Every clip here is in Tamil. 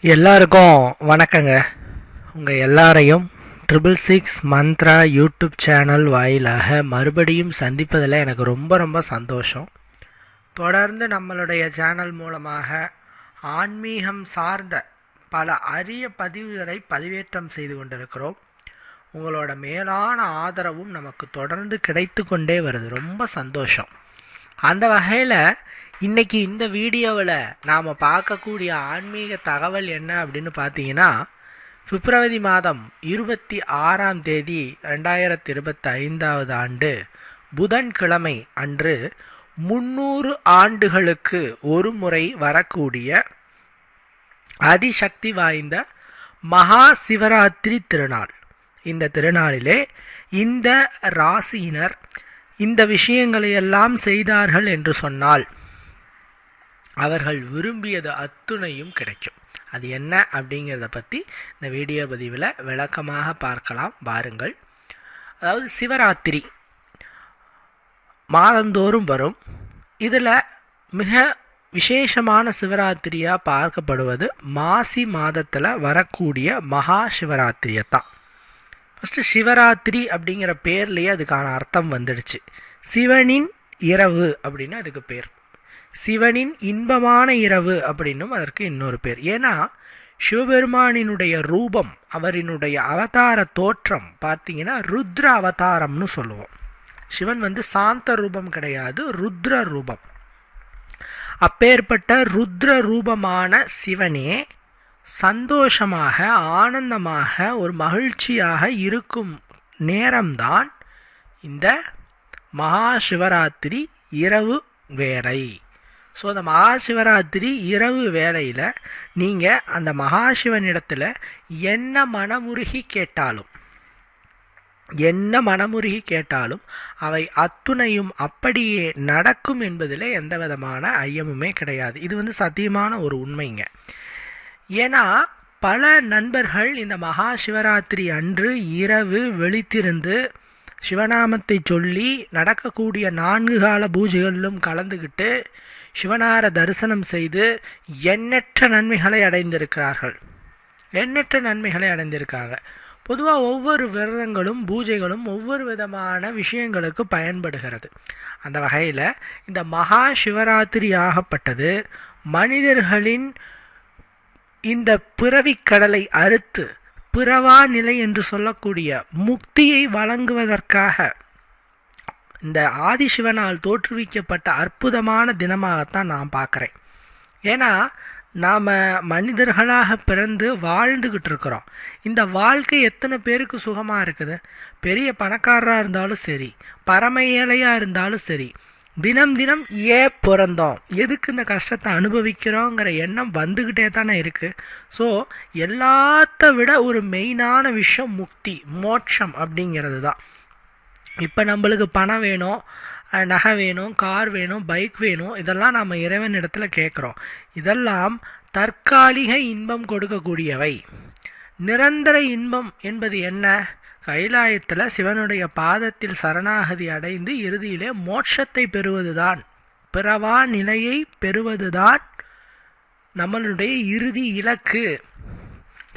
எல்லாருக்கும் வணக்கங்க. உங்கள் எல்லாரையும் triple six Mantra YouTube channel வாயிலாக மறுபடியும் சந்திப்பதில் எனக்கு ரொம்ப ரொம்ப சந்தோஷம். தொடர்ந்து நம்மளுடைய சேனல் மூலமாக ஆன்மீகம் சார்ந்த பல அரிய பதிவுகளை பதிவேற்றம் செய்து கொண்டிருக்கிறோம். உங்களோட மேலான ஆதரவும் நமக்கு தொடர்ந்து கிடைத்து கொண்டே வருது. ரொம்ப சந்தோஷம். அந்த வகையில் இன்னைக்கு இந்த வீடியோவில் நாம் பார்க்கக்கூடிய ஆன்மீக தகவல் என்ன அப்படின்னு பார்த்தீங்கன்னா பிப்ரவரி மாதம் இருபத்தி ஆறாம் தேதி ரெண்டாயிரத்தி இருபத்தி ஐந்தாவது ஆண்டு புதன்கிழமை அன்று முன்னூறு ஆண்டுகளுக்கு ஒரு முறை வரக்கூடிய அதிசக்தி வாய்ந்த மகா சிவராத்திரி திருநாள். இந்த திருநாளிலே இந்த ராசியினர் இந்த விஷயங்களை எல்லாம் செய்தார்கள் என்று சொன்னால் அவர்கள் விரும்பியது அத்துணையும் கிடைக்கும். அது என்ன அப்படிங்கிறத பற்றி இந்த வீடியோ பதிவில் விளக்கமாக பார்க்கலாம். பாருங்கள். அதாவது சிவராத்திரி மாதந்தோறும் வரும். இதில் மிக விசேஷமான சிவராத்திரியாக பார்க்கப்படுவது மாசி மாதத்தில் வரக்கூடிய மகா சிவராத்திரியை தான் ஃபஸ்ட்டு சிவராத்திரி அப்படிங்கிற பேர்லேயே அதுக்கான அர்த்தம் வந்துடுச்சு. சிவனின் இரவு அப்படின்னு அதுக்கு பேர். சிவனின் இன்பமான இரவு அப்படின்னும் அதற்கு இன்னொரு பேர். ஏன்னா சிவபெருமானினுடைய ரூபம் அவரினுடைய அவதார தோற்றம் பார்த்தீங்கன்னா ருத்ர அவதாரம்னு சொல்லுவோம். சிவன் வந்து சாந்த ரூபம் கிடையாது ருத்ர ரூபம். அப்பேற்பட்ட ருத்ர ரூபமான சிவனே சந்தோஷமாக ஆனந்தமாக ஒரு மகிழ்ச்சியாக இருக்கும் நேரம்தான் இந்த மகா சிவராத்திரி இரவு வேலை ஸோ அந்த மகாசிவராத்திரி இரவு வேளையில் நீங்கள் அந்த மகாசிவனிடத்தில் என்ன மனமுருகி கேட்டாலும் என்ன மனமுருகி கேட்டாலும் அவை அத்துணையும் அப்படியே நடக்கும் என்பதில் எந்த விதமான ஐயமுமே கிடையாது. இது வந்து சத்தியமான ஒரு உண்மைங்க. ஏன்னா பல நண்பர்கள் இந்த மகா சிவராத்திரி அன்று இரவு வெளித்திருந்து சிவநாமத்தை சொல்லி நடக்கக்கூடிய நான்கு கால பூஜைகளிலும் கலந்துக்கிட்டு சிவனார தரிசனம் செய்து எண்ணற்ற நன்மைகளை அடைந்திருக்கிறார்கள். எண்ணற்ற நன்மைகளை அடைந்திருக்காங்க. பொதுவாக ஒவ்வொரு விரதங்களும் பூஜைகளும் ஒவ்வொரு விதமான விஷயங்களுக்கு பயன்படுகிறது. அந்த வகையில் இந்த மகா சிவராத்திரி ஆகப்பட்டது. மனிதர்களின் இந்த பிறவிக் கடலை அறுத்து பிறவா நிலை என்று சொல்லக்கூடிய முக்தியை வழங்குவதற்காக இந்த ஆதிசிவனால் தோற்றுவிக்கப்பட்ட அற்புதமான தினமாகத்தான் நான் பார்க்குறேன். ஏன்னா நாம் மனிதர்களாக பிறந்து வாழ்ந்துக்கிட்டு இருக்கிறோம். இந்த வாழ்க்கை எத்தனை பேருக்கு சுகமாக இருக்குது? பெரிய பணக்காரராக இருந்தாலும் சரி பரம ஏழையாக இருந்தாலும் சரி தினம் தினம் ஏன் பிறந்தோம்? எதுக்கு இந்த கஷ்டத்தை அனுபவிக்கிறோங்கிற எண்ணம் வந்துக்கிட்டே தானே இருக்குது ஸோ எல்லாத்த விட ஒரு மெயினான விஷயம் முக்தி மோட்சம் அப்படிங்கிறது தான் இப்போ நம்மளுக்கு பணம் வேணும் நகை வேணும் கார் வேணும் பைக் வேணும் இதெல்லாம் நம்ம இறைவன் இடத்துல கேட்குறோம் இதெல்லாம் தற்காலிக இன்பம் கொடுக்கக்கூடியவை. நிரந்தர இன்பம் என்பது என்ன? கைலாயத்தில் சிவனுடைய பாதத்தில் சரணாகதி அடைந்து இறுதியிலே மோட்சத்தை பெறுவதுதான். பிறவா நிலையை பெறுவதுதான் நம்மளுடைய இறுதி இலக்கு.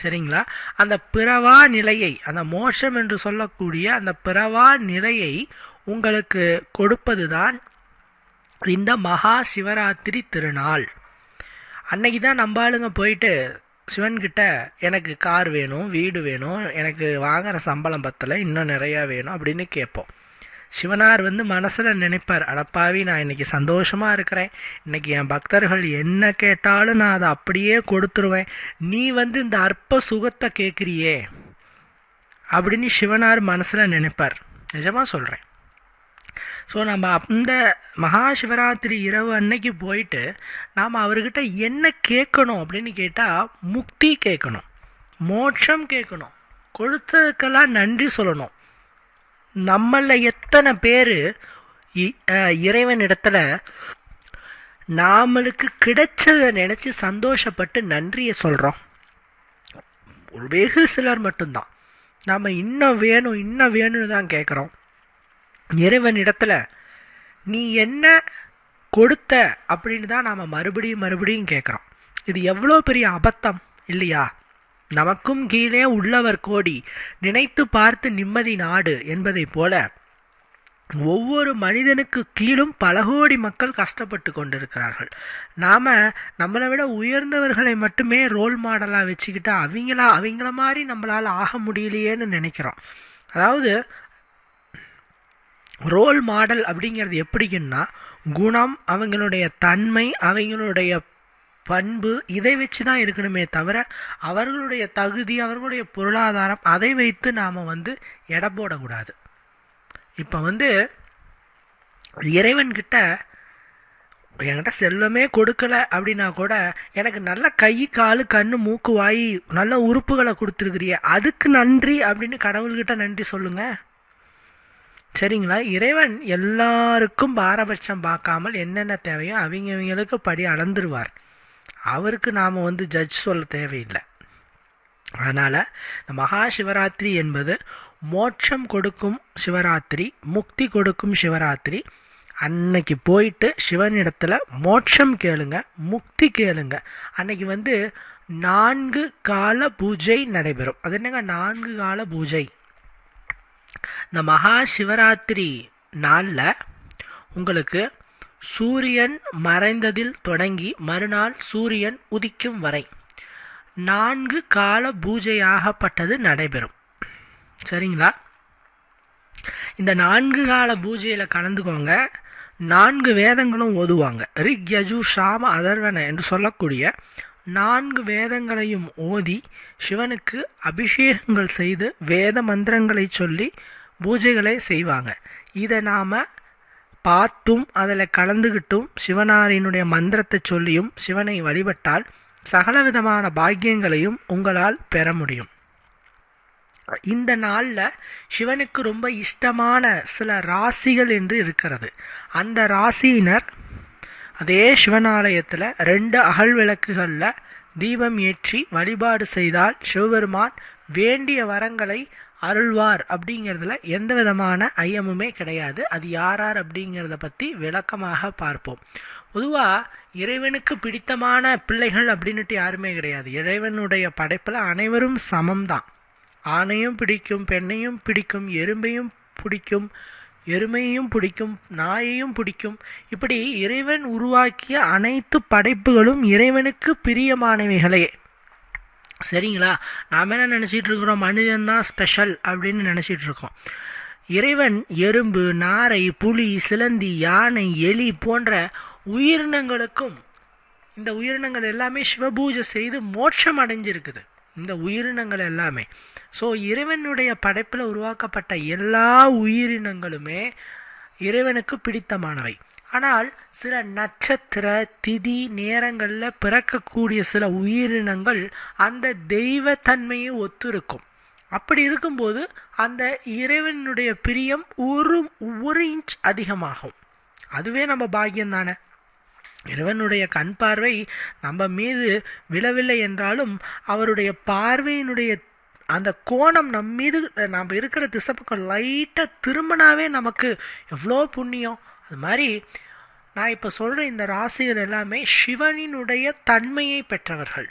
சரிங்களா? அந்த பிறவா நிலையை அந்த மோட்சம் என்று சொல்லக்கூடிய அந்த பிறவா நிலையை உங்களுக்கு கொடுப்பது தான் இந்த மகா சிவராத்திரி திருநாள். அன்னைக்கு தான் நம்ம ஆளுங்க போயிட்டு சிவன்கிட்ட எனக்கு கார் வேணும் வீடு வேணும் எனக்கு வாங்குற சம்பளம் பத்தலை இன்னும் நிறையா வேணும் அப்படின்னு கேட்போம். சிவனார் வந்து மனசில் நினைப்பார் அடப்பாவி நான் இன்னைக்கு சந்தோஷமாக இருக்கிறேன். இன்னைக்கு என் பக்தர்கள் என்ன கேட்டாலும் நான் அதை அப்படியே கொடுத்துருவேன். நீ வந்து இந்த அற்ப சுகத்தை கேட்குறியே அப்படின்னு சிவனார் மனசில் நினைப்பார். நிஜமாக சொல்கிறேன் ஸோ நம்ம அந்த மகா சிவராத்திரி இரவு அன்னைக்கு போயிட்டு நாம் அவர்கிட்ட என்ன கேட்கணும் அப்படின்னு கேட்டால் முக்தி கேட்கணும் மோட்சம் கேட்கணும் கொடுத்ததுக்கெல்லாம் நன்றி சொல்லணும் நம்மள எத்தனை பேர் இறைவனிடத்துல நாமளுக்கு கிடைச்சதை நினச்சி சந்தோஷப்பட்டு நன்றியை சொல்கிறோம் ஒரு வெகு சிலர் மட்டும்தான். நாம் இன்னும் வேணும் இன்னும் வேணும்னு தான் கேட்குறோம் இறைவன் இடத்துல நீ என்ன கொடுத்த அப்படின்னு தான் நாம் மறுபடியும் மறுபடியும் கேட்குறோம் இது எவ்வளோ பெரிய அபத்தம் இல்லையா? நமக்கும் கீழே உள்ளவர் கோடி. நினைத்து பார்த்து நிம்மதி நாடு என்பதைப் போல ஒவ்வொரு மனிதனுக்கு கீழும் பல கோடி மக்கள் கஷ்டப்பட்டு கொண்டிருக்கிறார்கள். நாம் நம்மளை விட உயர்ந்தவர்களை மட்டுமே ரோல் மாடலாக வச்சுக்கிட்டு அவங்களா அவங்கள மாதிரி நம்மளால் ஆக முடியலையேன்னு நினைக்கிறோம். அதாவது ரோல் மாடல் அப்படிங்கிறது எப்படிங்கன்னா குணம் அவங்களுடைய தன்மை அவங்களுடைய பண்பு இதை வச்சு தான் இருக்கணுமே தவிர அவர்களுடைய தகுதி அவர்களுடைய பொருளாதாரம் அதை வைத்து நாம் வந்து எடை போடக்கூடாது. இப்போ வந்து இறைவன்கிட்ட என்கிட்ட செல்வமே கொடுக்கல அப்படின்னா கூட எனக்கு நல்ல கை காலு கண் மூக்கு வாய் நல்ல உறுப்புகளை கொடுத்துருக்குறிய அதுக்கு நன்றி அப்படின்னு கடவுள்கிட்ட நன்றி சொல்லுங்கள் சரிங்களா? இறைவன் எல்லாருக்கும் பாரபட்சம் பார்க்காமல் என்னென்ன தேவையோ அவங்க அவங்களுக்கு படி அளந்துருவார். அவருக்கு நாம் வந்து ஜட்ஜ் சொல்ல தேவையில்லை. அதனால் இந்த மகா சிவராத்திரி என்பது மோட்சம் கொடுக்கும் சிவராத்திரி முக்தி கொடுக்கும் சிவராத்திரி. அன்னைக்கு போயிட்டு சிவனிடத்தில் மோட்சம் கேளுங்க முக்தி கேளுங்க. அன்னைக்கு வந்து நான்கு கால பூஜை நடைபெறும். அது என்னங்க? நான்கு கால பூஜை. இந்த மகா சிவராத்திரி நாளில் உங்களுக்கு சூரியன் மறைந்ததில் தொடங்கி மறுநாள் சூரியன் உதிக்கும் வரை நான்கு கால பூஜையாகப்பட்டது நடைபெறும். சரிங்களா? இந்த நான்கு கால பூஜையில் கலந்துக்கோங்க. நான்கு வேதங்களும் ஓதுவாங்க. ரிக் யஜு ஷாம அதர்வன என்று சொல்லக்கூடிய நான்கு வேதங்களையும் ஓதி சிவனுக்கு அபிஷேகங்கள் செய்து வேத மந்திரங்களை சொல்லி பூஜைகளை செய்வாங்க. இதை நாம் பார்த்தும் அதில் கலந்துக்கிட்டும் சிவனாரினுடைய மந்திரத்தை சொல்லியும் சிவனை வழிபட்டால் சகலவிதமான பாக்கியங்களையும் உங்களால் பெற முடியும். இந்த நாளில் சிவனுக்கு ரொம்ப இஷ்டமான சில ராசிகள் என்று இருக்கிறது. அந்த ராசியினர் அதே சிவனாலயத்தில் ரெண்டு அகல் விளக்குகளில் தீபம் ஏற்றி வழிபாடு செய்தால் சிவபெருமான் வேண்டிய வரங்களை அருள்வார் அப்படிங்கிறதுல எந்த விதமான ஐயமுமே கிடையாது. அது யார் யார் அப்படிங்கிறத பற்றி விளக்கமாக பார்ப்போம். பொதுவாக இறைவனுக்கு பிடித்தமான பிள்ளைகள் அப்படின்னுட்டு யாருமே கிடையாது. இறைவனுடைய படைப்பில் அனைவரும் சமம்தான். ஆணையும் பிடிக்கும் பெண்ணையும் பிடிக்கும் எறும்பையும் பிடிக்கும் எருமையையும் பிடிக்கும் நாயையும் பிடிக்கும். இப்படி இறைவன் உருவாக்கிய அனைத்து படைப்புகளும் இறைவனுக்கு பிரியமானவைகளே. சரிங்களா? நாம் என்ன நினச்சிட்டு இருக்கிறோம்? மனிதன்தான் ஸ்பெஷல் அப்படின்னு நினச்சிட்டு இருக்கோம். இறைவன் எறும்பு நாரை புலி சிலந்தி யானை எலி போன்ற உயிரினங்களுக்கும் இந்த உயிரினங்கள் எல்லாமே சிவபூஜை செய்து மோட்சம் அடைஞ்சிருக்குது. இந்த உயிரினங்கள் எல்லாமே. ஸோ இறைவனுடைய படைப்பில் உருவாக்கப்பட்ட எல்லா உயிரினங்களுமே இறைவனுக்கு பிடித்தமானவை. ஆனால் சில நட்சத்திர திதி நேரங்களில் பிறக்கக்கூடிய சில உயிரினங்கள் அந்த தெய்வத்தன்மையை ஒத்திருக்கும். அப்படி இருக்கும்போது அந்த இறைவனுடைய பிரியம் ஒரு ஒரு இன்ச் அதிகமாகும். அதுவே நம்ம பாக்கியம் தானே? இறைவனுடைய கண் பார்வை நம்ம மீது விழவில்லை என்றாலும் அவருடைய பார்வையினுடைய அந்த கோணம் நம் மீது நம்ம இருக்கிற திசை பக்கம் லைட்டாக திரும்பினாவே நமக்கு எவ்வளோ புண்ணியம் அது மாதிரி நான் இப்போ சொல்கிற இந்த ராசிகள் எல்லாமே சிவனினுடைய தன்மையை பெற்றவர்கள்.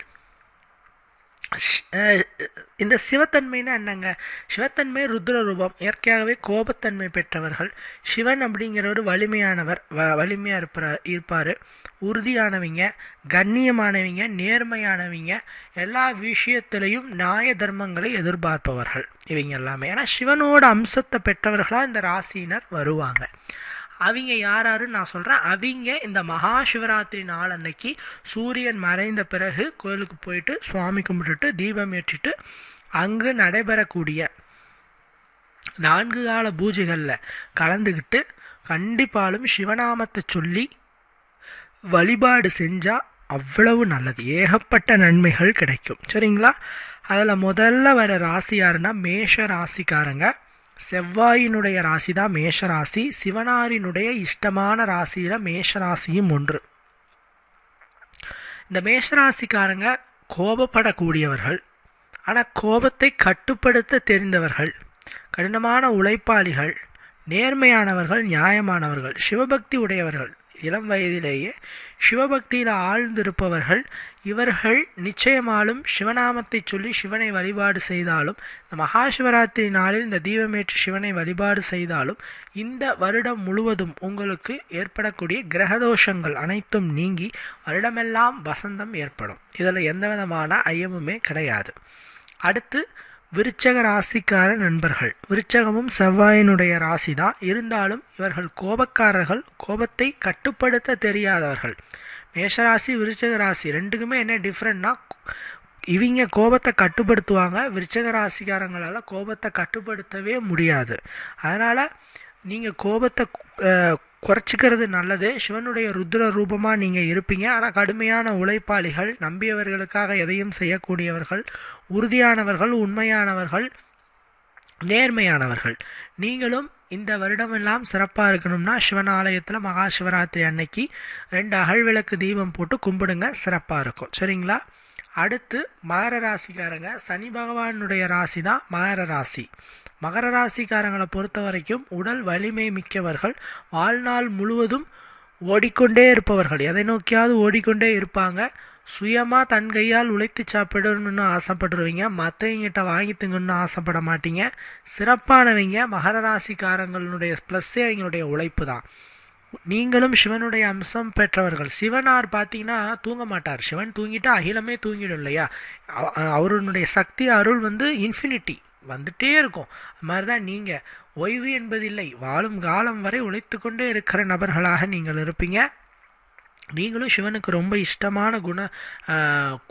இந்த சிவத்தன்மைனா என்னங்க? சிவத்தன்மை ருத்ர ரூபம் இயற்கையாகவே கோபத்தன்மை பெற்றவர்கள். சிவன் அப்படிங்கிறவர் வலிமையானவர் வ வலிமையாக இருப்பார் இருப்பார். உறுதியானவங்க கண்ணியமானவங்க நேர்மையானவங்க எல்லா விஷயத்திலையும் நியாய தர்மங்களை எதிர்பார்ப்பவர்கள் இவங்க எல்லாமே. ஏன்னா சிவனோட அம்சத்தை பெற்றவர்களாக இந்த ராசியினர் வருவாங்க. அவங்க யார் யாருன்னு நான் சொல்கிறேன் அவங்க இந்த மகா சிவராத்திரி நாள் அன்னைக்கு சூரியன் மறைந்த பிறகு கோயிலுக்கு போயிட்டு சுவாமி கும்பிட்டுட்டு தீபம் ஏற்றிட்டு அங்கு நடைபெறக்கூடிய நான்கு கால பூஜைகளில் கலந்துக்கிட்டு கண்டிப்பாலும் சிவநாமத்தை சொல்லி வழிபாடு செஞ்சால் அவ்வளவு நல்லது. ஏகப்பட்ட நன்மைகள் கிடைக்கும். சரிங்களா? அதில் முதல்ல வர ராசி யாருன்னா மேஷ ராசிக்காரங்க. செவ்வாயினுடைய ராசி தான் மேஷராசி சிவனாரினுடைய இஷ்டமான ராசியில் மேஷராசியும் ஒன்று. இந்த மேஷராசிக்காரங்க கோபப்படக்கூடியவர்கள். ஆனால் கோபத்தை கட்டுப்படுத்த தெரிந்தவர்கள் கடினமான உழைப்பாளிகள் நேர்மையானவர்கள் நியாயமானவர்கள் சிவபக்தி உடையவர்கள் இளம் வயதிலேயே சிவபக்தியில் ஆழ்ந்திருப்பவர்கள் இவர்கள் நிச்சயமாலும் சிவநாமத்தை சொல்லி சிவனை வழிபாடு செய்தாலும் இந்த மகா சிவராத்திரி நாளில் இந்த தீபமேற்று சிவனை வழிபாடு செய்தாலும் இந்த வருடம் முழுவதும் உங்களுக்கு ஏற்படக்கூடிய கிரகதோஷங்கள் அனைத்தும் நீங்கி வருடமெல்லாம் வசந்தம் ஏற்படும். இதில் எந்த விதமான ஐயமுமே கிடையாது. அடுத்து விருச்சக ராசிக்கார நண்பர்கள். விருச்சகமும் செவ்வாயினுடைய ராசி தான் இருந்தாலும் இவர்கள் கோபக்காரர்கள் கோபத்தை கட்டுப்படுத்த தெரியாதவர்கள். மேஷராசி விருச்சக ராசி ரெண்டுக்குமே என்ன டிஃப்ரெண்ட்னா இவங்க கோபத்தை கட்டுப்படுத்துவாங்க. விருச்சக ராசிக்காரங்களால் கோபத்தை கட்டுப்படுத்தவே முடியாது. அதனால் நீங்கள் கோபத்தை குறைச்சிக்கிறது நல்லது. சிவனுடைய ருத்ர ரூபமாக நீங்கள் இருப்பீங்க. ஆனால் கடுமையான உழைப்பாளிகள் நம்பியவர்களுக்காக எதையும் செய்யக்கூடியவர்கள் உறுதியானவர்கள் உண்மையானவர்கள் நேர்மையானவர்கள். நீங்களும் இந்த வருடமெல்லாம் சிறப்பாக இருக்கணும்னா சிவன் ஆலயத்தில் மகா சிவராத்திரி அன்னைக்கு ரெண்டு அகழ்விளக்கு தீபம் போட்டு கும்பிடுங்க. சிறப்பாக இருக்கும். சரிங்களா? அடுத்து மகர ராசிக்காரங்க. சனி பகவானுடைய ராசி தான் மகர ராசி. மகர ராசிக்காரங்களை பொறுத்த வரைக்கும் உடல் வலிமை மிக்கவர்கள். வாழ்நாள் முழுவதும் ஓடிக்கொண்டே இருப்பவர்கள். எதை நோக்கியாவது ஓடிக்கொண்டே இருப்பாங்க. சுயமாக தன் கையால் உழைத்து சாப்பிடணும்னு ஆசைப்படுருவீங்க மற்றவங்கிட்ட வாங்கி திங்கணும்னு ஆசைப்பட மாட்டீங்க. சிறப்பானவங்க மகர ராசிக்காரங்களுடைய ப்ளஸ்ஸே அவங்களுடைய உழைப்பு தான். நீங்களும் சிவனுடைய அம்சம் பெற்றவர்கள். சிவனார் பார்த்தீங்கன்னா தூங்க மாட்டார். சிவன் தூங்கிட்டா அகிலமே தூங்கிடும் இல்லையா? அவருடைய சக்தி அருள் வந்து இன்ஃபினிட்டி வந்துட்டே இருக்கும். அது மாதிரி தான் நீங்கள் ஓய்வு என்பதில்லை. வாழும் காலம் வரை உழைத்து கொண்டே இருக்கிற நபர்களாக நீங்கள் இருப்பீங்க. நீங்களும் சிவனுக்கு ரொம்ப இஷ்டமான குண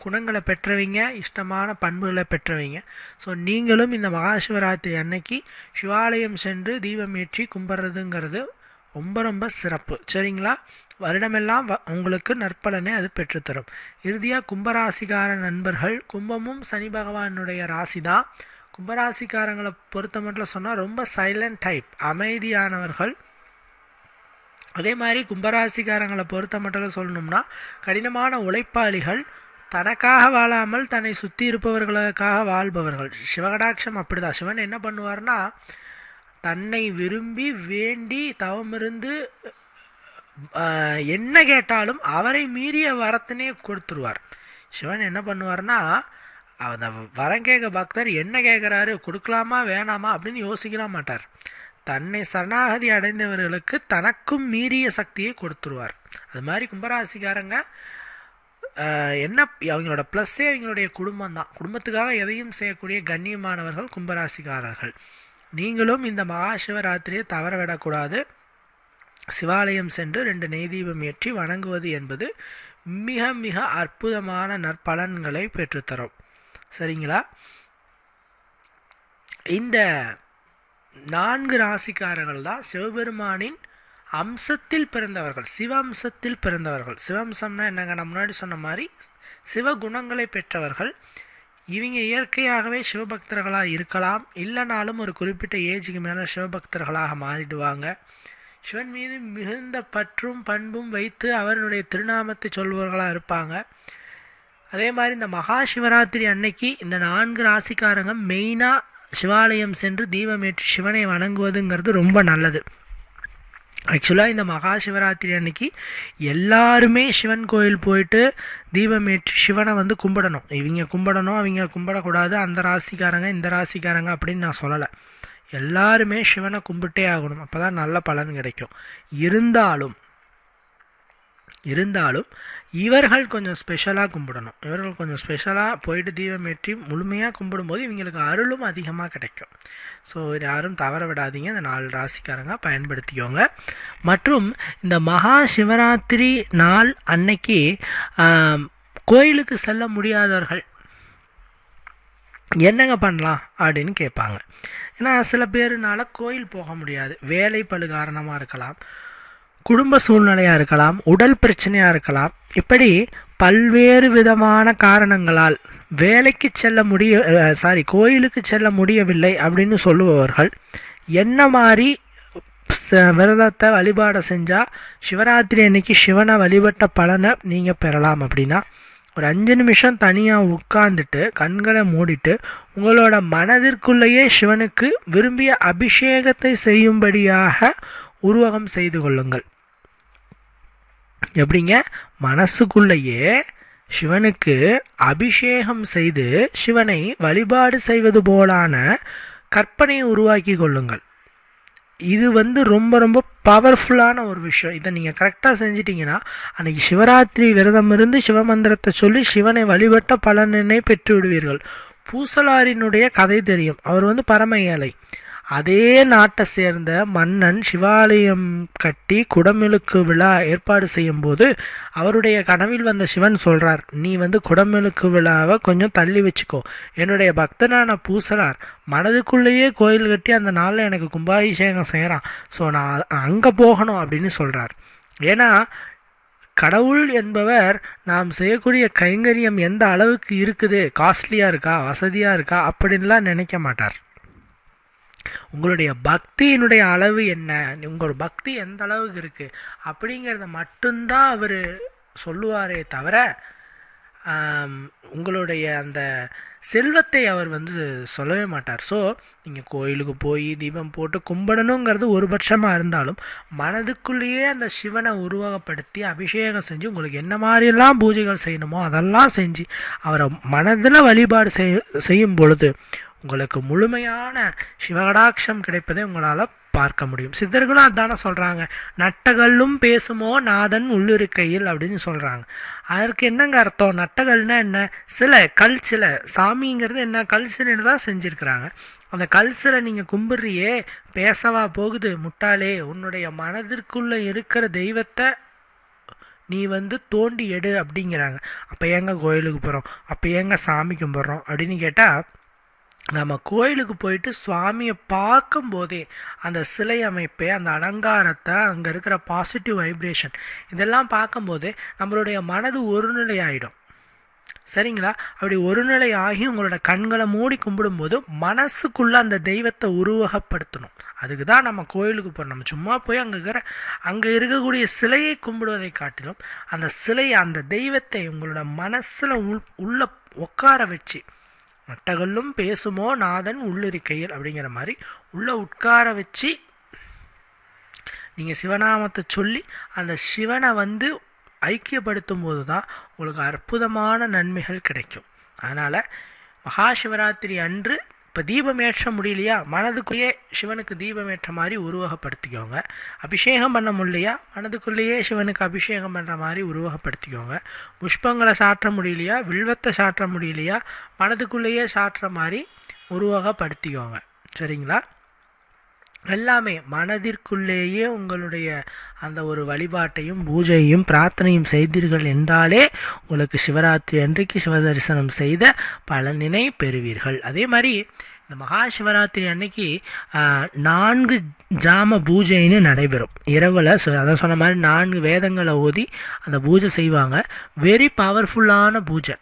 குணங்களை பெற்றவங்க. இஷ்டமான பண்புகளை பெற்றவங்க. ஸோ நீங்களும் இந்த மகாசிவராத்திரி அன்னைக்கு சிவாலயம் சென்று தீபம் ஏற்றி கும்பிட்றதுங்கிறது ரொம்ப ரொம்ப சிறப்பு. சரிங்களா? வருடமெல்லாம் உங்களுக்கு நற்பலனை அது பெற்றுத்தரும். இறுதியாக கும்பராசிக்கார நண்பர்கள் கும்பமும் சனி பகவானுடைய ராசி தான் கும்பராசிக்காரங்களை பொறுத்த மட்டும் சொன்னால் ரொம்ப சைலண்ட் டைப் அமைதியானவர்கள். அதே மாதிரி கும்பராசிக்காரங்களை பொறுத்த மட்டும் சொல்லணும்னா கடினமான உழைப்பாளிகள் தனக்காக வாழாமல் தன்னை சுற்றி இருப்பவர்களுக்காக வாழ்பவர்கள். சிவகடாட்சம் அப்படிதான். சிவன் என்ன பண்ணுவார்னா தன்னை விரும்பி வேண்டி தவமிருந்து என்ன கேட்டாலும் அவரை மீறிய வரத்தினே கொடுத்துருவார். சிவன் என்ன பண்ணுவார்னா அந்த வரம் கேட்க பக்தர் என்ன கேட்குறாரு கொடுக்கலாமா வேணாமா அப்படின்னு யோசிக்கலாம் மாட்டார். தன்னை சரணாகதி அடைந்தவர்களுக்கு தனக்கும் மீறிய சக்தியை கொடுத்துருவார். அது மாதிரி கும்பராசிக்காரங்க என்ன அவங்களோட ப்ளஸ்ஸே அவங்களுடைய குடும்பம் தான் குடும்பத்துக்காக எதையும் செய்யக்கூடிய கண்ணியமானவர்கள் கும்பராசிக்காரர்கள். நீங்களும் இந்த மகா சிவராத்திரியை தவற விடக்கூடாது சிவாலயம் சென்று ரெண்டு நெய் தீபம் ஏற்றி வணங்குவது என்பது மிக மிக அற்புதமான நற்பலன்களை பெற்றுத்தரும். சரிங்களா? இந்த நான்கு ராசிக்காரர்கள் தான் சிவபெருமானின் அம்சத்தில் பிறந்தவர்கள் சிவ அம்சத்தில் பிறந்தவர்கள். சிவம்சம்னா என்னங்க? நான் முன்னாடி சொன்ன மாதிரி சிவகுணங்களை பெற்றவர்கள். இவங்க இயற்கையாகவே சிவபக்தர்களாக இருக்கலாம். இல்லைனாலும் ஒரு குறிப்பிட்ட ஏஜுக்கு மேலே சிவபக்தர்களாக மாறிடுவாங்க. சிவன் மீது மிகுந்த பற்றும் பண்பும் வைத்து அவருடைய திருநாமத்தை சொல்பவர்களாக இருப்பாங்க. அதே மாதிரி இந்த மகா சிவராத்திரி அன்னைக்கு இந்த நான்கு ராசிக்காரங்க மெயினாக சிவாலயம் சென்று தீபமேற்றி சிவனை வணங்குவதுங்கிறது ரொம்ப நல்லது. ஆக்சுவலாக இந்த மகா சிவராத்திரி அன்னைக்கு எல்லாருமே சிவன் கோயில் போயிட்டு தீபம் ஏற்றி சிவனை வந்து கும்பிடணும். இவங்க கும்பிடணும் அவங்க கும்பிடக்கூடாது அந்த ராசிக்காரங்க இந்த ராசிக்காரங்க அப்படின்னு நான் சொல்லலை. எல்லாருமே சிவனை கும்பிட்டே ஆகணும். அப்போ தான் நல்ல பலன் கிடைக்கும். இருந்தாலும் இருந்தாலும் இவர்கள் கொஞ்சம் ஸ்பெஷலாக கும்பிடணும். இவர்கள் கொஞ்சம் ஸ்பெஷலாக போயிட்டு தீபம் ஏற்றி முழுமையாக கும்பிடும்போது இவங்களுக்கு அருளும் அதிகமாக கிடைக்கும். ஸோ யாரும் தவற விடாதீங்க. இந்த நாலு ராசிக்காரங்க பயன்படுத்திக்கோங்க. மற்றும் இந்த மகா சிவராத்திரி நாள் அன்னைக்கு கோயிலுக்கு செல்ல முடியாதவர்கள் என்னங்க பண்ணலாம் அப்படின்னு கேட்பாங்க. ஏன்னா சில பேருனால கோயில் போக முடியாது. வேலை பழு காரணமாக இருக்கலாம். குடும்ப சூழ்நிலையாக இருக்கலாம் உடல் பிரச்சனையாக இருக்கலாம் இப்படி பல்வேறு விதமான காரணங்களால் வேலைக்கு செல்ல முடிய சாரி கோயிலுக்கு செல்ல முடியவில்லை அப்படின்னு சொல்லுபவர்கள் என்ன மாதிரி விரதத்தை வழிபாடை செஞ்சால் சிவராத்திரி அன்னைக்கு சிவனை வழிபட்ட பலனை நீங்கள் பெறலாம் அப்படின்னா ஒரு அஞ்சு நிமிஷம் தனியாக உட்காந்துட்டு கண்களை மூடிட்டு உங்களோட மனதிற்குள்ளேயே சிவனுக்கு விரும்பிய அபிஷேகத்தை செய்யும்படியாக உருவகம் செய்து கொள்ளுங்கள். எப்படிங்க? மனசுக்குள்ளேயே சிவனுக்கு அபிஷேகம் செய்து சிவனை வழிபாடு செய்வது போலான கற்பனையை உருவாக்கி கொள்ளுங்கள். இது வந்து ரொம்ப ரொம்ப பவர்ஃபுல்லான ஒரு விஷயம். இதை நீங்கள் கரெக்டாக செஞ்சிட்டிங்கன்னா அன்னைக்கு சிவராத்திரி விரதம் இருந்து சிவமந்திரத்தை சொல்லி சிவனை வழிபட்ட பலனினை பெற்று விடுவீர்கள் பூசலாரினுடைய கதை தெரியும். அவர் வந்து பரம ஏழை. அதே நாட்டை சேர்ந்த மன்னன் சிவாலயம் கட்டி குடமிழுக்கு விழா ஏற்பாடு செய்யும் போது அவருடைய கனவில் வந்த சிவன் சொல்றார் நீ வந்து குடமிழுக்கு விழாவை கொஞ்சம் தள்ளி வச்சுக்கோ. என்னுடைய பக்தனான பூசலார் மனதுக்குள்ளேயே கோயில் கட்டி அந்த நாளில் எனக்கு கும்பாபிஷேகம் செய்கிறான் ஸோ நான் அங்கே போகணும் அப்படின்னு சொல்றார். ஏன்னா கடவுள் என்பவர் நாம் செய்யக்கூடிய கைங்கரியம் எந்த அளவுக்கு இருக்குது? காஸ்ட்லியாக இருக்கா? வசதியாக இருக்கா? அப்படின்லாம் நினைக்க மாட்டார். உங்களுடைய பக்தியினுடைய அளவு என்ன? உங்களோட பக்தி எந்த அளவுக்கு இருக்கு? அப்படிங்கிறத மட்டும்தான் அவர் சொல்லுவாரே தவிர உங்களுடைய அந்த செல்வத்தை அவர் வந்து சொல்லவே மாட்டார். ஸோ நீங்கள் கோயிலுக்கு போய் தீபம் போட்டு கும்பிடணுங்கிறது ஒரு பட்சமாக இருந்தாலும் மனதுக்குள்ளேயே அந்த சிவனை உருவகப்படுத்தி அபிஷேகம் செஞ்சு உங்களுக்கு என்ன மாதிரியெல்லாம் பூஜைகள் செய்யணுமோ அதெல்லாம் செஞ்சு அவரை மனதில் வழிபாடு செய் செய்யும் பொழுது உங்களுக்கு முழுமையான சிவகடாட்சம் கிடைப்பதை உங்களால் பார்க்க முடியும். சித்தர்களும் அதானே சொல்கிறாங்க நட்டகல்லும் பேசுமோ நாதன் உள்ளிருக்கையில் அப்படின்னு சொல்கிறாங்க அதற்கு என்னங்க அர்த்தம்? நட்டகல்னா என்ன? சிலை கல் சிலை. சாமிங்கிறது என்ன? கல் சிலைன்னு தான் செஞ்சுருக்கிறாங்க. அந்த கல் சிலை நீங்கள் கும்பிட்றியே பேசவா போகுது. முட்டாளே உன்னுடைய மனதிற்குள்ளே இருக்கிற தெய்வத்தை நீ வந்து தோண்டி எடு அப்படிங்கிறாங்க. அப்போ ஏங்க கோயிலுக்கு போகிறோம் அப்போ ஏங்க சாமி கும்பிட்றோம்? அப்படின்னு கேட்டால் நம்ம கோயிலுக்கு போயிட்டு சுவாமியை பார்க்கும்போதே அந்த சிலை அமைப்பை அந்த அலங்காரத்தை அங்கே இருக்கிற பாசிட்டிவ் வைப்ரேஷன் இதெல்லாம் பார்க்கும்போதே நம்மளுடைய மனது ஒருநிலை ஆகிடும் சரிங்களா? அப்படி ஒருநிலை ஆகி உங்களோட கண்களை மூடி கும்பிடும்போது மனசுக்குள்ளே அந்த தெய்வத்தை உருவகப்படுத்தணும். அதுக்கு தான் நம்ம கோயிலுக்கு போகிறோம் நம்ம சும்மா போய் அங்கே இருக்கிற அங்கே இருக்கக்கூடிய சிலையை கும்பிடுவதை காட்டிலும் அந்த சிலையை அந்த தெய்வத்தை உங்களோட மனசில் உள் உள்ள உட்கார வச்சு மட்டகல்லும் பேசுமோ நாதன் உள்ளிருக்கையில் அப்படிங்கிற மாதிரி உள்ள உட்கார வச்சு நீங்கள் சிவநாமத்தை சொல்லி அந்த சிவனை வந்து ஐக்கியப்படுத்தும் போது தான் உங்களுக்கு அற்புதமான நன்மைகள் கிடைக்கும். அதனால் மகா சிவராத்திரி அன்று இப்போ தீபம் ஏற்ற முடியலையா? மனதுக்குள்ளேயே சிவனுக்கு தீபம் ஏற்ற மாதிரி உருவகப்படுத்திக்கோங்க. அபிஷேகம் பண்ண முடியலையா? மனதுக்குள்ளேயே சிவனுக்கு அபிஷேகம் பண்ணுற மாதிரி உருவகப்படுத்திக்கோங்க. புஷ்பங்களை சாற்ற முடியலையா? வில்வத்தை சாற்ற முடியலையா? மனதுக்குள்ளேயே சாற்ற மாதிரி உருவகப்படுத்திக்கோங்க. சரிங்களா? எல்லாமே மனதிற்குள்ளேயே உங்களுடைய அந்த ஒரு வழிபாட்டையும் பூஜையும் பிரார்த்தனையும் செய்தீர்கள் என்றாலே உங்களுக்கு சிவராத்திரி அன்றைக்கு சிவதரிசனம் செய்த பலனினை பெறுவீர்கள். அதே மாதிரி இந்த மகா சிவராத்திரி அன்னைக்கு நான்கு ஜாம பூஜைன்னு நடைபெறும். இரவில் அதான் சொன்ன மாதிரி நான்கு வேதங்களை ஓதி அந்த பூஜை செய்வாங்க. வெரி பவர்ஃபுல்லான பூஜை.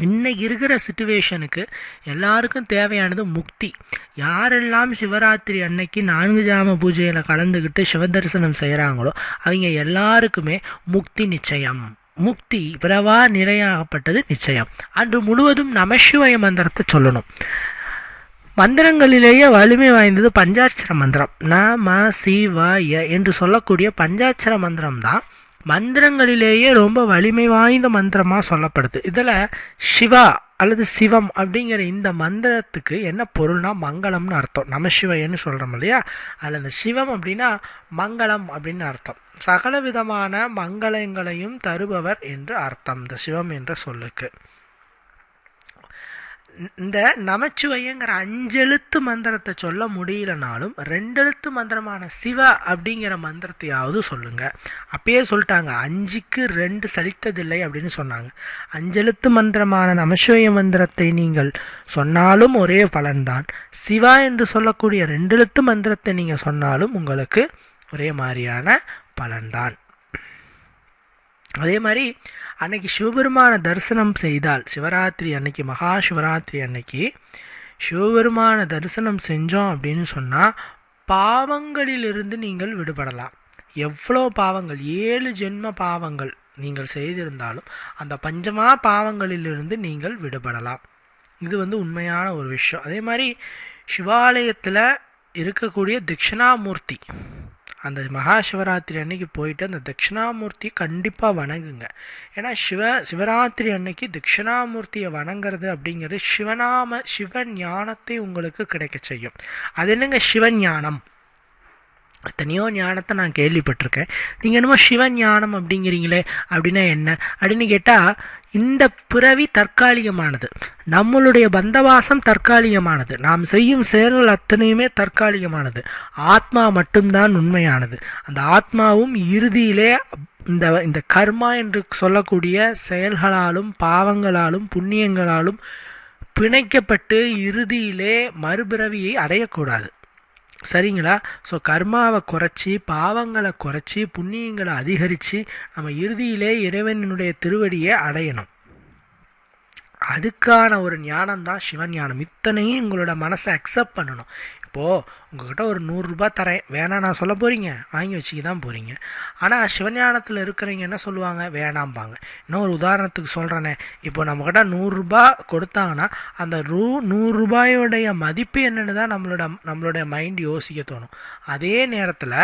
இன்னைக்கு இருக்கிற சுச்சுவேஷனுக்கு எல்லாருக்கும் தேவையானது முக்தி. யாரெல்லாம் சிவராத்திரி அன்னைக்கு நான்கு ஜாம பூஜையில் கலந்துக்கிட்டு சிவ தரிசனம் செய்கிறாங்களோ அவங்க எல்லாருக்குமே முக்தி நிச்சயம். முக்தி பிறவா நிலையாகப்பட்டது நிச்சயம். அன்று முழுவதும் நமசிவய மந்திரத்தை சொல்லணும். மந்திரங்களிலேயே வலிமை வாய்ந்தது பஞ்சாட்சர மந்திரம். நம சிவாய என்று சொல்லக்கூடிய பஞ்சாட்சர மந்திரம் தான் மந்திரங்களிலேயே ரொம்ப வலிமை வாய்ந்த மந்திரமாக சொல்லப்படுது. இதில் சிவா அல்லது சிவம் அப்படிங்கிற இந்த மந்திரத்துக்கு என்ன பொருள்னா மங்களம்னு அர்த்தம். நமசிவயன்னு சொல்கிறோம் இல்லையா? அதில் இந்த சிவம் அப்படின்னா மங்களம் அப்படின்னு அர்த்தம். சகல விதமான மங்களங்களையும் தருபவர் என்று அர்த்தம். இந்த சிவம் என்ற சொல்லுக்கு. இந்த நமச்சிவையங்கிற அஞ்செழுத்து மந்திரத்தை சொல்ல முடியலனாலும் ரெண்டெழுத்து மந்திரமான சிவ அப்படிங்கிற மந்திரத்தையாவது சொல்லுங்க. அப்பயே சொல்லிட்டாங்க அஞ்சுக்கு ரெண்டு சலித்ததில்லை அப்படின்னு சொன்னாங்க. அஞ்செழுத்து மந்திரமான நமசிவய மந்திரத்தை நீங்கள் சொன்னாலும் ஒரே பலன்தான். சிவா என்று சொல்லக்கூடிய ரெண்டெழுத்து மந்திரத்தை நீங்கள் சொன்னாலும் உங்களுக்கு ஒரே மாதிரியான பலன்தான். அதே மாதிரி அன்னைக்கு சிவபெருமான தரிசனம் செய்தால் சிவராத்திரி அன்னைக்கு மகா சிவராத்திரி அன்னைக்கு சிவபெருமான தரிசனம் செஞ்சோம் அப்படின்னு சொன்னால் பாவங்களிலிருந்து நீங்கள் விடுபடலாம். எவ்வளோ பாவங்கள் ஏழு ஜென்ம பாவங்கள் நீங்கள் செய்திருந்தாலும் அந்த பஞ்சமா பாவங்களிலிருந்து நீங்கள் விடுபடலாம். இது வந்து உண்மையான ஒரு விஷயம். அதே மாதிரி சிவாலயத்தில் இருக்கக்கூடிய தட்சிணாமூர்த்தி அந்த மகா சிவராத்திரி அன்னைக்கு போயிட்டு அந்த தட்சிணாமூர்த்தியை கண்டிப்பாக வணங்குங்க. ஏன்னா சிவ சிவராத்திரி அன்னைக்கு தட்சிணாமூர்த்தியை வணங்குறது அப்படிங்கிறது சிவநாம சிவ ஞானத்தை உங்களுக்கு கிடைக்க செய்யும். அது என்னங்க சிவஞானம்? எத்தனையோ ஞானத்தை நான் கேள்விப்பட்டிருக்கேன். நீங்கள் என்னமோ சிவஞானம் அப்படிங்கிறீங்களே அப்படின்னா என்ன? அப்படின்னு கேட்டால் இந்த பிறவி தற்காலிகமானது. நம்மளுடைய பந்தவாசம் தற்காலிகமானது. நாம் செய்யும் செயல்கள் அத்தனையுமே தற்காலிகமானது. ஆத்மா மட்டும்தான் உண்மையானது. அந்த ஆத்மாவும் இறுதியிலே இந்த இந்த கர்மா என்று சொல்லக்கூடிய செயல்களாலும் பாவங்களாலும் புண்ணியங்களாலும் பிணைக்கப்பட்டு இறுதியிலே மறுபிறவியை அடையக்கூடாது. சரிங்களா? ஸோ கர்மாவை குறைச்சி பாவங்களை குறைச்சி புண்ணியங்களை அதிகரித்து நம்ம இறுதியிலே இறைவனுடைய திருவடியை அடையணும். அதுக்கான ஒரு ஞானம் தான் சிவஞானம். இத்தனையும் உங்களோட மனசை அக்செப்ட் பண்ணணும். இப்போது உங்கள்கிட்ட ஒரு நூறுரூபா தரேன். வேணாம் நான் சொல்ல போகிறீங்க வாங்கி வச்சுக்க தான் போகிறீங்க ஆனால் சிவஞானத்தில் இருக்கிறவங்க என்ன சொல்லுவாங்க? வேணாம்பாங்க. இன்னும் ஒரு உதாரணத்துக்கு சொல்கிறேனே இப்போ நம்மக்கிட்ட நூறுரூபா கொடுத்தாங்கன்னா அந்த ரூ நூறுரூபாயோடைய மதிப்பு என்னென்னு தான் நம்மளோட நம்மளுடைய மைண்ட் யோசிக்க தோணும். அதே நேரத்தில்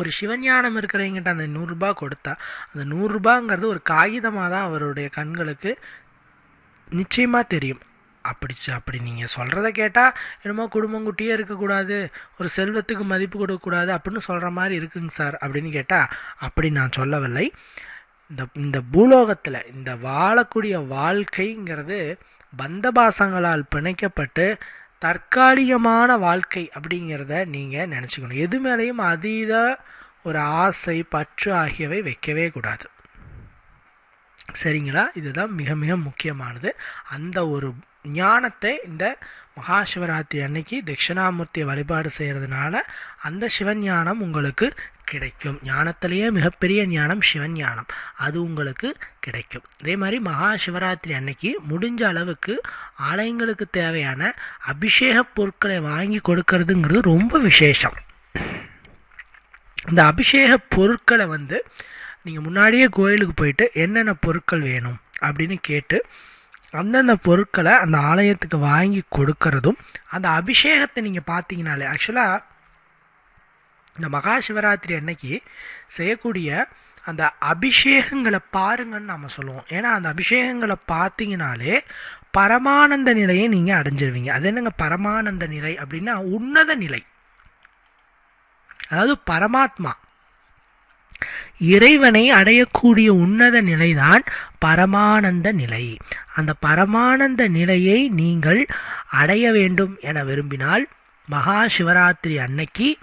ஒரு சிவஞானம் இருக்கிறவங்கிட்ட அந்த நூறுரூபா கொடுத்தா அந்த நூறுரூபாங்கிறது ஒரு காகிதமாக தான் அவருடைய கண்களுக்கு நிச்சயமாக தெரியும். அப்படி அப்படி. நீங்கள் சொல்கிறத கேட்டால் என்னமோ குடும்பம் குட்டியே இருக்கக்கூடாது ஒரு செல்வத்துக்கு மதிப்பு கொடுக்கக்கூடாது அப்படின்னு சொல்கிற மாதிரி இருக்குங்க சார். அப்படின்னு கேட்டால் அப்படி நான் சொல்லவில்லை. இந்த இந்த பூலோகத்தில் இந்த வாழக்கூடிய வாழ்க்கைங்கிறது பந்தபாசங்களால் பிணைக்கப்பட்டு தற்காலிகமான வாழ்க்கை அப்படிங்கிறத நீங்கள் நினச்சிக்கணும். எது மேலேயும் அதீத ஒரு ஆசை பற்று ஆகியவை வைக்கவே கூடாது. சரிங்களா? இதுதான் மிக மிக முக்கியமானது. அந்த ஒரு ஞானத்தை இந்த மகா சிவராத்திரி அன்னைக்கு தட்சிணாமூர்த்தியை வழிபாடு செய்கிறதுனால அந்த சிவஞானம் உங்களுக்கு கிடைக்கும். ஞானத்திலேயே மிகப்பெரிய ஞானம் சிவஞானம். அது உங்களுக்கு கிடைக்கும். இதே மாதிரி மகா சிவராத்திரி அன்னைக்கு முடிஞ்ச அளவுக்கு ஆலயங்களுக்கு தேவையான அபிஷேக பொருட்களை வாங்கி கொடுக்கறதுங்கிறது ரொம்ப விசேஷம். இந்த அபிஷேக பொருட்களை வந்து நீங்கள் முன்னாடியே கோயிலுக்கு போயிட்டு என்னென்ன பொருட்கள் வேணும் அப்படின்னு கேட்டு அந்தந்த பொருட்களை அந்த ஆலயத்துக்கு வாங்கி கொடுக்கறதும் அந்த அபிஷேகத்தை நீங்கள் பார்த்தீங்கனாலே ஆக்சுவலாக இந்த மகா சிவராத்திரி அன்னைக்கு செய்யக்கூடிய அந்த அபிஷேகங்களை பாருங்கன்னு நம்ம சொல்லுவோம். ஏன்னா அந்த அபிஷேகங்களை பார்த்தீங்கனாலே பரமானந்த நிலையை நீங்கள் அடைஞ்சிருவீங்க. அது என்னங்க? பரமானந்த நிலை அப்படின்னா உன்னத நிலை. அதாவது பரமாத்மா. இறைவனை அடையக்கூடிய உன்னத நிலைதான் பரமானந்த நிலை. அந்த பரமானந்த நிலையை நீங்கள் அடைய வேண்டும் என விரும்பினால் மகா சிவராத்திரி அன்னைக்கு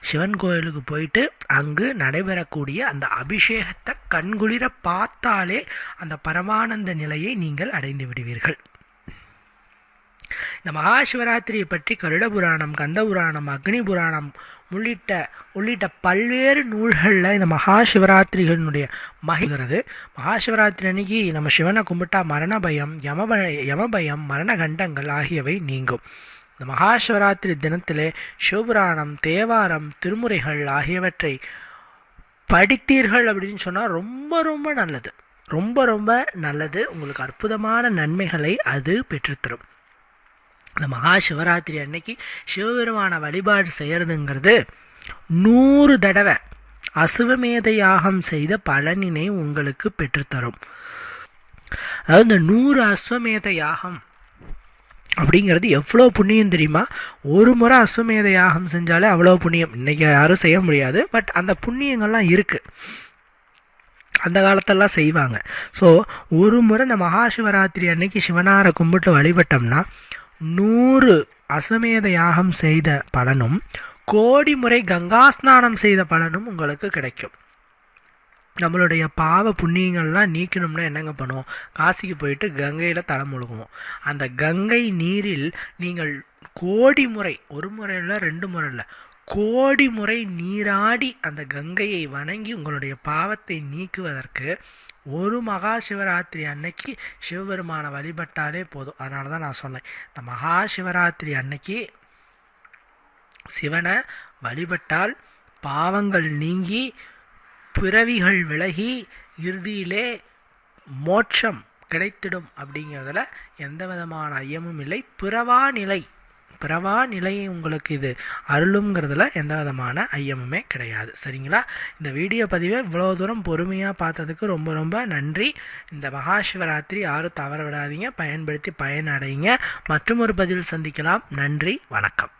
சிவன் கோயிலுக்கு போயிட்டு அங்கு நடைபெறக்கூடிய அந்த அபிஷேகத்தை கண்குளிர பார்த்தாலே அந்த பரமானந்த நிலையை நீங்கள் அடைந்து விடுவீர்கள். இந்த மகாசிவராத்திரியை பற்றி கருட புராணம் கந்த புராணம் அக்னி புராணம் உள்ளிட்ட உள்ளிட்ட பல்வேறு நூல்களில் இந்த மகா சிவராத்திரிகளினுடைய மகிழ்கிறது மகா சிவராத்திரி அன்னைக்கு நம்ம சிவனை கும்பிட்டா மரண பயம் யம யமபயம் மரண கண்டங்கள் ஆகியவை நீங்கும். இந்த மகா சிவராத்திரி தினத்திலே சிவபுராணம் தேவாரம் திருமுறைகள் ஆகியவற்றை படித்தீர்கள் அப்படின்னு சொன்னால் ரொம்ப ரொம்ப நல்லது. ரொம்ப ரொம்ப நல்லது. உங்களுக்கு அற்புதமான நன்மைகளை அது பெற்றுத்தரும். இந்த மகா சிவராத்திரி அன்னைக்கு சிவபெருமான வழிபாடு செய்கிறதுங்கிறது நூறு தடவை அசுவமேத யாகம் செய்த பலனினை உங்களுக்கு பெற்றுத்தரும். அதாவது இந்த நூறு அஸ்வமேத யாகம் அப்படிங்கிறது எவ்வளோ புண்ணியம் தெரியுமா? ஒரு முறை அஸ்வமேத யாகம் செஞ்சாலே அவ்வளோ புண்ணியம். இன்றைக்கி யாரும் செய்ய முடியாது. பட் அந்த புண்ணியங்கள்லாம் இருக்குது அந்த காலத்தெல்லாம் செய்வாங்க. ஸோ ஒரு முறை இந்த மகா சிவராத்திரி அன்னைக்கு சிவனாரை கும்பிட்டு வழிபட்டோம்னா நூறு அஸ்வமேத யாகம் செய்த பலனும் கோடி முறை கங்கா ஸ்நானம் செய்த பலனும் உங்களுக்கு கிடைக்கும். நம்மளுடைய பாவ புண்ணியங்கள்லாம் நீக்கணும்னா என்னங்க பண்ணுவோம்? காசிக்கு போயிட்டு கங்கையில் தலை முழுகுவோம். அந்த கங்கை நீரில் நீங்கள் கோடி முறை ஒரு முறை இல்லை ரெண்டு முறை இல்லை கோடி முறை நீராடி அந்த கங்கையை வணங்கி உங்களுடைய பாவத்தை நீக்குவதற்கு ஒரு மகா சிவராத்திரி அன்னைக்கு சிவபெருமானை வழிபட்டாலே போதும். அதனால தான் நான் சொன்னேன். இந்த மகா சிவராத்திரி அன்னைக்கு சிவனை வழிபட்டால் பாவங்கள் நீங்கி பிறவிகள் விலகி இறுதியிலே மோட்சம் கிடைத்திடும் அப்படிங்கிறதுல எந்த விதமான ஐயமும் இல்லை. பிறவா நிலை பிறவா நிலையை உங்களுக்கு இது அருளுங்கிறதுல எந்த விதமான ஐயமுமே கிடையாது. சரிங்களா? இந்த வீடியோ பதிவை இவ்வளோ தூரம் பொறுமையாக பார்த்ததுக்கு ரொம்ப ரொம்ப நன்றி. இந்த மகாசிவராத்திரி யாரும் தவற விடாதீங்க பயன்படுத்தி பயனடைங்க. மற்றும் ஒரு பதிவில் சந்திக்கலாம். நன்றி. வணக்கம்.